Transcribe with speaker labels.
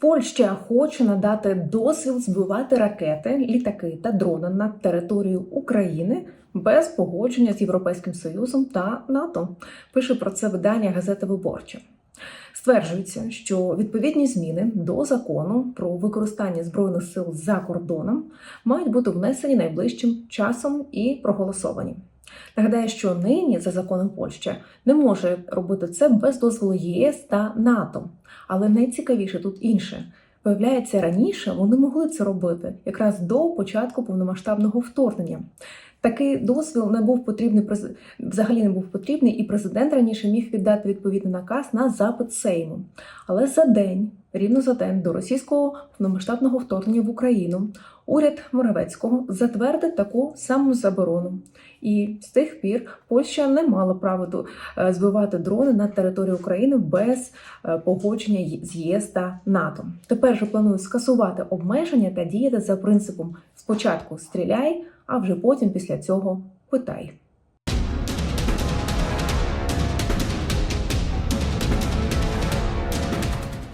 Speaker 1: Польща хоче надати дозвіл збивати ракети, літаки та дрони над територією України без погодження з Європейським Союзом та НАТО. Пише про це видання газети Виборча. Стверджується, що відповідні зміни до закону про використання збройних сил за кордоном мають бути внесені найближчим часом і проголосовані. Нагадаю, що нині за законом Польща не може робити це без дозволу ЄС та НАТО. Але найцікавіше тут інше. Виявляється, раніше вони могли це робити якраз до початку повномасштабного вторгнення. Такий дозвіл не був потрібний взагалі не був потрібний, і президент раніше міг віддати відповідний наказ на запит Сейму. Але за день, рівно за день до російського повномасштабного вторгнення в Україну, уряд Моравецького затвердив таку саму заборону. І з тих пір Польща не мала права е, збивати дрони на території України без е, погодження з ЄС та НАТО. Тепер же планують скасувати обмеження та діяти за принципом спочатку стріляй, а вже потім після цього питай.